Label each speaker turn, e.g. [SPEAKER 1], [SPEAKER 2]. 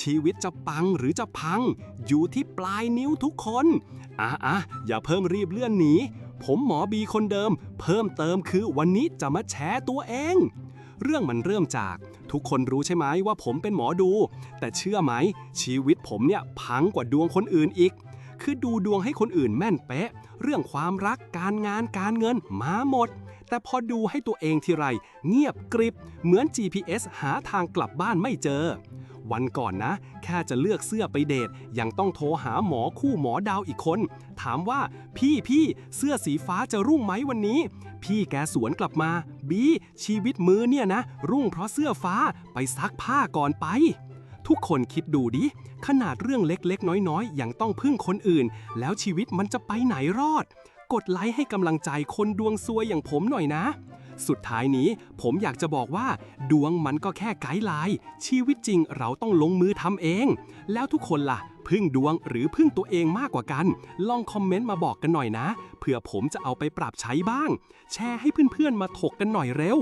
[SPEAKER 1] ชีวิตจะปังหรือจะพัง อยู่ที่ปลายนิ้วทุกคนอะอะอย่าเพิ่งรีบเลื่อนหนี ผมหมอบีคนเดิม เพิ่มเติมคือวันนี้จะมาแชร์ตัวเอง เรื่องมันเริ่มจาก ทุกคนรู้ใช่ไหมว่าผมเป็นหมอดู แต่เชื่อไหม ชีวิตผมเนี่ยพังกว่าดวงคนอื่นอีก คือดูดวงให้คนอื่นแม่นเป๊ะ เรื่องความรักการงานการเงินมาหมดแต่พอดูให้ตัวเองทีไร เงียบกริบ เหมือน GPS หาทางกลับบ้านไม่เจอ วันก่อนนะ แค่จะเลือกเสื้อไปเดทยังต้องโทรหาหมอคู่หมอดาวอีกคน ถามว่าพี่พี่เสื้อสีฟ้าจะรุ่งไหมวันนี้ พี่แกสวนกลับมา บีชีวิตมือเนี่ยนะ รุ่งเพราะเสื้อฟ้าไปซักผ้าก่อนไป ทุกคนคิดดูดิ ขนาดเรื่องเล็กๆ น้อยๆยังต้องพึ่งคนอื่น แล้วชีวิตมันจะไปไหนรอด กดไลค์ให้กำลังใจคนดวงซวยอย่างผมหน่อยนะ สุดท้ายนี้ผมอยากจะบอกว่า ดวงมันก็แค่ไกด์ไลน์ชีวิตจริงเราต้องลงมือทำเอง แล้วทุกคนล่ะพึ่งดวงหรือพึ่งตัวเองมากกว่ากัน ลองคอมเมนต์มาบอกกันหน่อยนะ เผื่อผมจะเอาไปปรับใช้บ้าง แชร์ให้เพื่อนๆมาถกกันหน่อยเร็ว